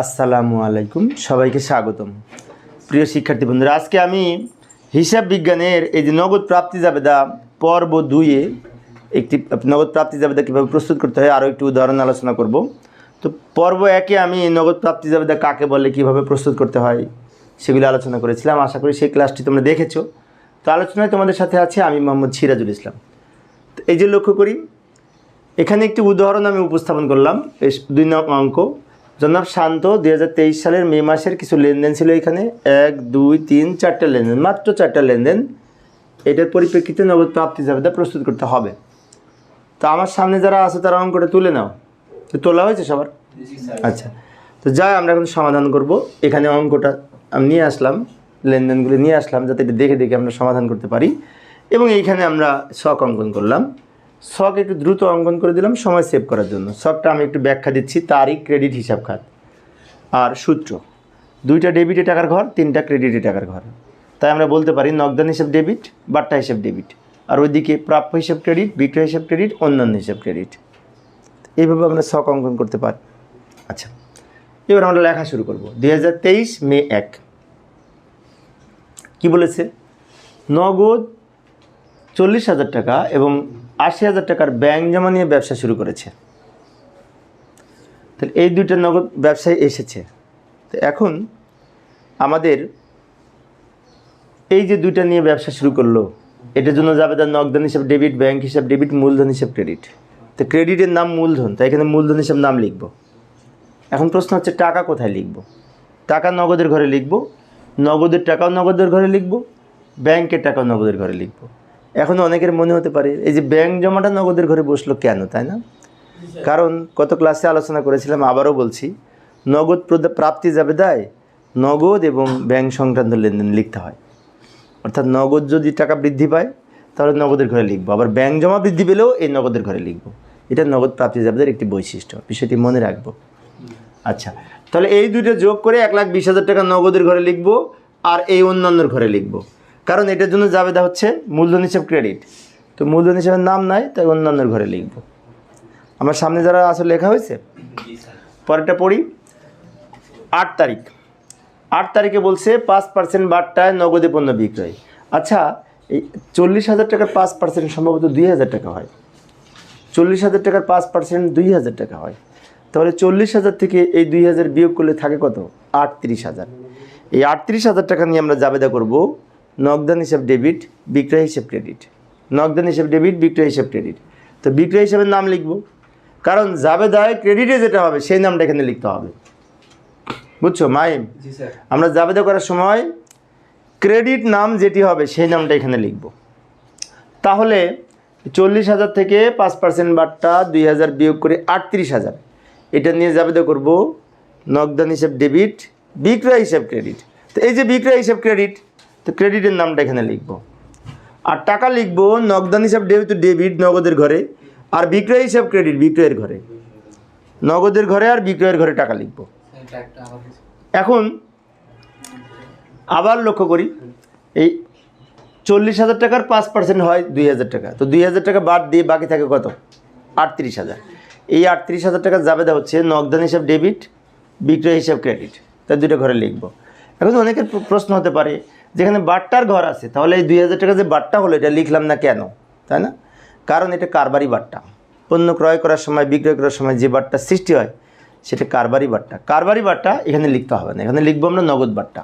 আসসালামু আলাইকুম, সবাইকে স্বাগতম। প্রিয় শিক্ষার্থী বন্ধুরা, আজকে আমি হিসাব বিজ্ঞানের এই যে নগদ প্রাপ্তি জাবেদা পর্ব দুইয়ে একটি নগদ প্রাপ্তি জাবেদা কীভাবে প্রস্তুত করতে হয়, আরও একটু উদাহরণ আলোচনা করব। তো পর্ব একে আমি নগদ প্রাপ্তি জাবেদা কাকে বলে, কীভাবে প্রস্তুত করতে হয়, সেগুলো আলোচনা করেছিলাম। আশা করি সেই ক্লাসটি তোমরা দেখেছ। তো আলোচনায় তোমাদের সাথে আছে আমি মোহাম্মদ সিরাজুল ইসলাম। তো এই যে লক্ষ্য করি, এখানে একটি উদাহরণ আমি উপস্থাপন করলাম দুই নং অঙ্ক। জনাব শান্ত দু হাজার তেইশ সালের মে মাসের কিছু লেনদেন ছিল এখানে। এক, দুই, তিন, চারটা লেনদেন, মাত্র চারটা লেনদেন। এটার পরিপ্রেক্ষিতে নগদ প্রাপ্তি জাবেদা প্রস্তুত করতে হবে। তো আমার সামনে যারা আছে তারা অঙ্কটা তুলে নাও। তো তোলা হয়েছে সবার? আচ্ছা। তো যাই, আমরা এখন সমাধান করব। এখানে অঙ্কটা আমি নিয়ে আসলাম, লেনদেনগুলো নিয়ে আসলাম, যাতে এটা দেখে দেখে আমরা সমাধান করতে পারি। এবং এইখানে আমরা শখ অঙ্কন করলাম। শখ একটু দ্রুত অঙ্কন করে দিলাম, সময় সেভ করার জন্য। শখটা আমি একটু ব্যাখ্যা দিচ্ছি, তারিখ ক্রেডিট হিসাব খাত। আর সূত্র। দুইটা ডেবিটে টাকার ঘর, তিনটা ক্রেডিটে টাকার ঘর। তাই আমরা বলতে পারি নগদান হিসাব ডেবিট বাট্টা হিসাব ডেবিট আর ওইদিকে প্রাপ্য হিসাব ক্রেডিট বিক্রয় হিসাব ক্রেডিট অন্যান্য হিসাব ক্রেডিট এইভাবে আমরা শখ অঙ্কন করতে পারি আচ্ছা। এবার আমরা লেখা শুরু করব। দু হাজার তেইশ মে এক। কি বলেছে? নগদ চল্লিশ হাজার টাকা এবং আশি হাজার টাকার ব্যাংক জমা নিয়ে ব্যবসা শুরু করেছে। তাহলে এই দুইটা নগদ ব্যবসায় এসেছে। তো এখন আমাদের এই যে দুইটা নিয়ে ব্যবসা শুরু করল, এটার জন্য যাবে তার নগদান হিসাব ডেবিট, ব্যাংক হিসাব ডেবিট, মূলধন হিসাব ক্রেডিট। তো ক্রেডিটের নাম মূলধন, তাই এখানে মূলধন হিসাব নাম লিখব। এখন প্রশ্ন হচ্ছে টাকা কোথায় লিখব? টাকা নগদের ঘরে লিখব, নগদের টাকাও নগদের ঘরে লিখব, ব্যাংকের টাকাও নগদের ঘরে লিখব। এখন অনেকের মনে হতে পারে, এই যে ব্যাংক জমাটা নগদের ঘরে বসল কেন, তাই না? কারণ গত ক্লাসে আলোচনা করেছিলাম, আবারও বলছি, নগদ প্রাপ্তি যাবে দায় নগদ এবং ব্যাংক সংক্রান্ত লেনদেন লিখতে হয়। অর্থাৎ নগদ যদি টাকা বৃদ্ধি পায়, তাহলে নগদের ঘরে লিখব। আবার ব্যাংক জমা বৃদ্ধি পেলেও এই নগদের ঘরে লিখব। এটা নগদ প্রাপ্তি যাবেদের একটি বৈশিষ্ট্য, বিষয়টি মনে রাখব। আচ্ছা তাহলে এই দুইটা যোগ করে এক লাখ বিশ হাজার টাকা নগদের ঘরে লিখব আর এই অন্যান্যর ঘরে লিখব। কারণ এটার জন্য জাবেদা হচ্ছে মূলধন হিসেব ক্রেডিট তো মূলধন হিসাবের নাম নাই, তাই অন্যান্যর ঘরে লিখব। আমার সামনে যারা আসলে লেখা হয়েছে, পরেরটা পড়ি। আট তারিখ। আট তারিখে বলছে পাঁচ পার্সেন্ট বাট্টায় নগদে পণ্য বিক্রয়। আচ্ছা এই চল্লিশ হাজার টাকার পাঁচ পার্সেন্ট সম্ভবত দুই হাজার টাকা হয়। চল্লিশ হাজার টাকার পাঁচ পার্সেন্ট দুই হাজার টাকা হয়। তাহলে চল্লিশ হাজার থেকে এই দুই হাজার বিয়োগ করলে থাকে কত? আটত্রিশ হাজার। এই আটত্রিশ হাজার টাকা নিয়ে আমরা জাবেদা করব নগদান হিসাব ডেবিট বিক্রয় হিসাব ক্রেডিট। নগদান হিসাব ডেবিট বিক্রয় হিসাব ক্রেডিট। তো বিক্রয় হিসাবের নাম লিখব। কারণ জাবেদায় ক্রেডিটে যেটা হবে সেই নামটা এখানে লিখতে হবে। বুঝছ মাইম আমরা জাবেদা করার সময় ক্রেডিট নাম যেটি হবে সেই নামটা এখানে লিখব। তাহলে চল্লিশ হাজার থেকে পাঁচ পার্সেন্ট বাট্টা দুই হাজার বিয়োগ করে আটত্রিশ হাজার। এটা নিয়ে জাবেদা করব নগদান হিসাব ডেবিট বিক্রয় হিসাব ক্রেডিট। তো এই যে বিক্রয় হিসাব ক্রেডিট তো ক্রেডিটের নামটা এখানে লিখব। আর টাকা লিখব, নগদান হিসাব ডেবিট ডেবিট, নগদের ঘরে। আর বিক্রয় হিসাব ক্রেডিট, বিক্রয়ের ঘরে। নগদের ঘরে আর বিক্রয়ের ঘরে টাকা লিখব। এখন আবার লক্ষ্য করি, এই চল্লিশ হাজার টাকার পাঁচ পার্সেন্ট হয় দুই হাজার টাকা। তো দুই হাজার টাকা বাদ দিয়ে বাকি থাকে কত? আটত্রিশ হাজার। এই আটত্রিশ হাজার টাকা জাবেদা হচ্ছে নগদান হিসাব ডেবিট, বিক্রয় হিসাব ক্রেডিট। তাই দুটো ঘরে লিখব। এখন অনেকের প্রশ্ন হতে পারে যেখানে বাট্টার ঘর আছে, তাহলে এই দুই হাজার টাকা যে বাট্টা হলো, এটা লিখলাম না কেন? তাই না? কারণ এটা কারবারি বাট্টা। পণ্য ক্রয় করার সময়, বিক্রয় করার সময় যে বাট্টা সৃষ্টি হয়, সেটা কারবারি বাট্টা। কারবারি বাট্টা এখানে লিখতে হবে না। এখানে লিখব আমরা নগদ বাট্টা।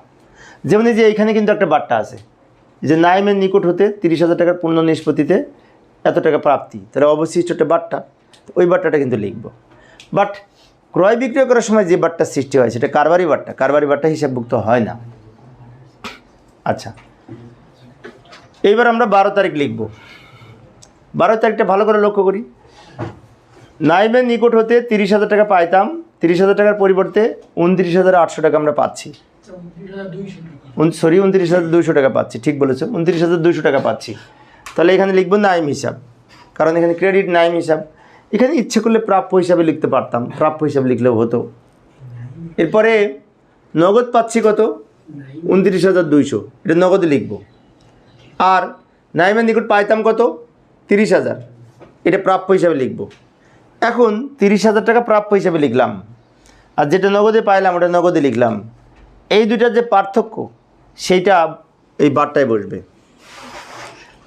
যেমন যে এখানে কিন্তু একটা বাট্টা আছে যে নাইমের নিকট হতে তিরিশ হাজার টাকার পূর্ণ নিষ্পত্তিতে এত টাকা প্রাপ্তি, তাহলে অবশিষ্ট একটা বাট্টা, ওই বাট্টাটা কিন্তু লিখব। বাট ক্রয় বিক্রয় করার সময় যে বাট্টা সৃষ্টি হয়, সেটা কারবারি বাট্টা। কারবারি বাট্টা হিসাবভুক্ত হয় না। আচ্ছা। এইবার আমরা বারো তারিখ লিখব। বারো তারিখটা ভালো করে লক্ষ্য করি। নাইমের নিকট হতে তিরিশ হাজার টাকা পাইতাম। তিরিশ হাজার টাকার পরিবর্তে উনত্রিশ হাজার আটশো টাকা আমরা পাচ্ছি। সরি উনত্রিশ হাজার দুইশো টাকা পাচ্ছি। ঠিক বলেছ। উনত্রিশ হাজার দুইশো টাকা পাচ্ছি। তাহলে এখানে লিখব নাইম হিসাব। কারণ এখানে ক্রেডিট নাইম হিসাব। এখানে ইচ্ছে করলে প্রাপ্য হিসাবে লিখতে পারতাম। প্রাপ্য হিসাবে লিখলেও হতো। এরপরে নগদ পাচ্ছি কত? উনত্রিশ হাজার দুইশো। এটা নগদে লিখব। আর নাইমের নিকট পাইতাম কত? তিরিশ হাজার। এটা প্রাপ্য হিসাবে লিখব। এখন তিরিশ হাজার টাকা প্রাপ্য হিসাবে লিখলাম। আর যেটা নগদে পাইলাম, ওটা নগদে লিখলাম। এই দুইটার যে পার্থক্য, সেইটা এই বারটায় বসবে।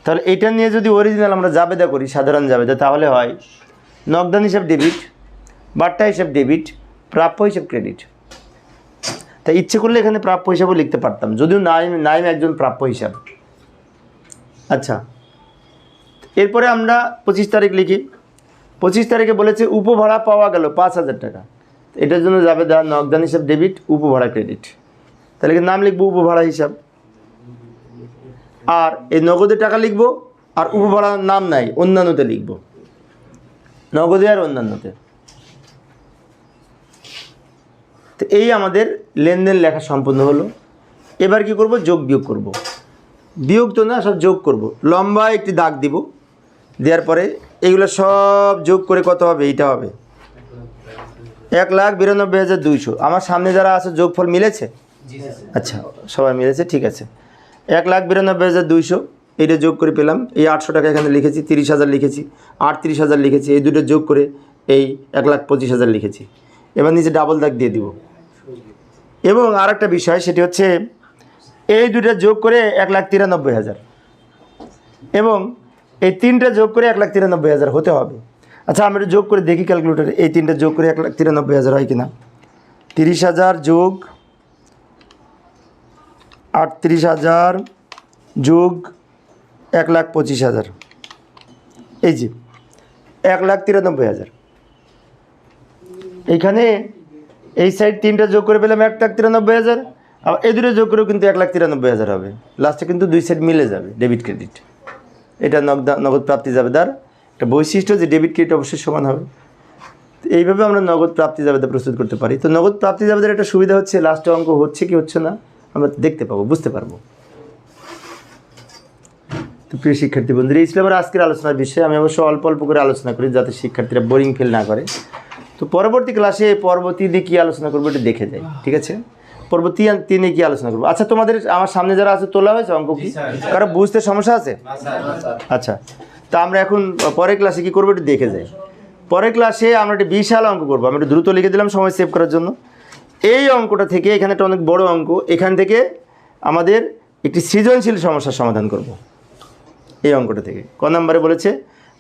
তাহলে এটা নিয়ে যদি অরিজিনাল আমরা জাবেদা করি, সাধারণ জাবেদা, তাহলে হয় নগদান হিসাব ডেবিট বার্তা হিসাব ডেবিট প্রাপ্য হিসাব ক্রেডিট তাই ইচ্ছে করলে এখানে প্রাপ্য হিসাবও লিখতে পারতাম। যদিও নাইম নাইম একজন প্রাপ্য হিসাব। আচ্ছা। এরপরে আমরা পঁচিশ তারিখ লিখি। পঁচিশ তারিখে বলেছে, উপভাড়া পাওয়া গেল পাঁচ হাজার টাকা। এটার জন্য যাবে দা নগদান হিসাব ডেবিট উপভাড়া ক্রেডিট তাহলে কি নাম লিখব, উপভাড়া হিসাব। আর এই নগদে টাকা লিখব, আর উপভাড়ার নাম নাই, অন্যান্যতে লিখব। নগদে আর অন্যান্যতে। তো এই আমাদের লেনদেন লেখা সম্পূর্ণ হলো। এবার কি করব? যোগ বিয়োগ করব। বিয়োগ তো না সব যোগ করব। লম্বা একটি দাগ দিব। দেওয়ার পরে এগুলো সব যোগ করে কত হবে? এইটা হবে। এক লাখ বিরানব্বই হাজার দুইশো। আমার সামনে যারা আছে যোগফল মিলেছে? আচ্ছা সবাই মিলেছে ঠিক আছে। এক লাখ বিরানব্বই হাজার দুইশো এইটা যোগ করে পেলাম। এই আটশো টাকা এখানে লিখেছি তিরিশ হাজার লিখেছি আটত্রিশ হাজার লিখেছি। এই দুটো যোগ করে এই এক লাখ পঁচিশ হাজার লিখেছি। এবার নিচে ডাবল দাগ দিয়ে দিব। এবং আর একটা বিষয়, সেটি হচ্ছে এই দুটো যোগ করে এক লাখ তিরানব্বই হাজার। এবং এই তিনটা যোগ করে এক লাখ তিরানব্বই হাজার হতে হবে। আচ্ছা একটু যোগ করে দেখি ক্যালকুলেটারে এই তিনটা যোগ করে এক লাখ তিরানব্বই হাজার হয় কিনা। তিরিশ হাজার যোগ আটত্রিশ হাজার যোগ এক লাখ পঁচিশ হাজার। এই যে, এক লাখ তিরানব্বই হাজার। এইখানে এই সাইড তিনটা যোগ করে পেলাম এক লাখ তিরানব্বই হাজার, আবার এই দুটো যোগ করেও কিন্তু এক লাখ তিরানব্বই হাজার হবে। লাস্টে কিন্তু দুই সাইড মিলে যাবে ডেবিট ক্রেডিট এটা নগদ নগদ প্রাপ্তি যাবে। তার একটা বৈশিষ্ট্য যে ডেবিট ক্রেডিট অবশ্যই সমান হবে। এইভাবে আমরা নগদ প্রাপ্তি জাবেদা প্রস্তুত করতে পারি। তো নগদ প্রাপ্তি জাবেদার একটা সুবিধা হচ্ছে লাস্টে অঙ্ক হচ্ছে কি হচ্ছে না, আমরা দেখতে পাবো, বুঝতে পারব। তো প্রিয় শিক্ষার্থী বন্ধুরা, এই ছিল আমার আজকের আলোচনার বিষয়ে। আমি অবশ্য অল্প অল্প করে আলোচনা করি যাতে শিক্ষার্থীরা বোরিং ফিল না করে। তো পরবর্তী ক্লাসে পরবর্তী দিয়ে কী আলোচনা করব এটা দেখে যাই ঠিক আছে? পরবর্তী তিনে কি আলোচনা করব? আচ্ছা তোমাদের আমার সামনে যারা আছে তোলা হয়েছে অঙ্ক কি? কারও বুঝতে সমস্যা আছে? আচ্ছা তা আমরা এখন পরের ক্লাসে কি করব একটু দেখে যাই। পরের ক্লাসে আমরা একটা বিশাল অঙ্ক করব। আমি একটু দ্রুত লিখে দিলাম সময় সেভ করার জন্য। এই অঙ্কটা থেকে এখানে একটা অনেক বড় অঙ্ক এখান থেকে আমাদের একটি সৃজনশীল সমস্যার সমাধান করব। এই অঙ্কটা থেকে। ক নম্বরে বলেছে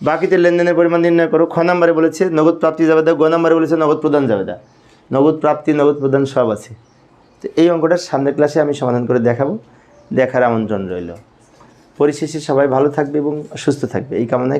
বাকিতে লেনদেনের পরিমাণ নির্ণয় করো, খ নম্বরে বলেছে, নগদ প্রাপ্তি যাবে গ নম্বরে বলেছে, নগদ প্রদান যাবে নগদ প্রাপ্তি, নগদ প্রদান সব আছে। তো এই অঙ্কটা সামনের ক্লাসে আমি সমাধান করে দেখাবো। দেখার আমন্ত্রণ রইল। পরিশেষে সবাই ভালো থাকবে এবং সুস্থ থাকবে। এই কামনায়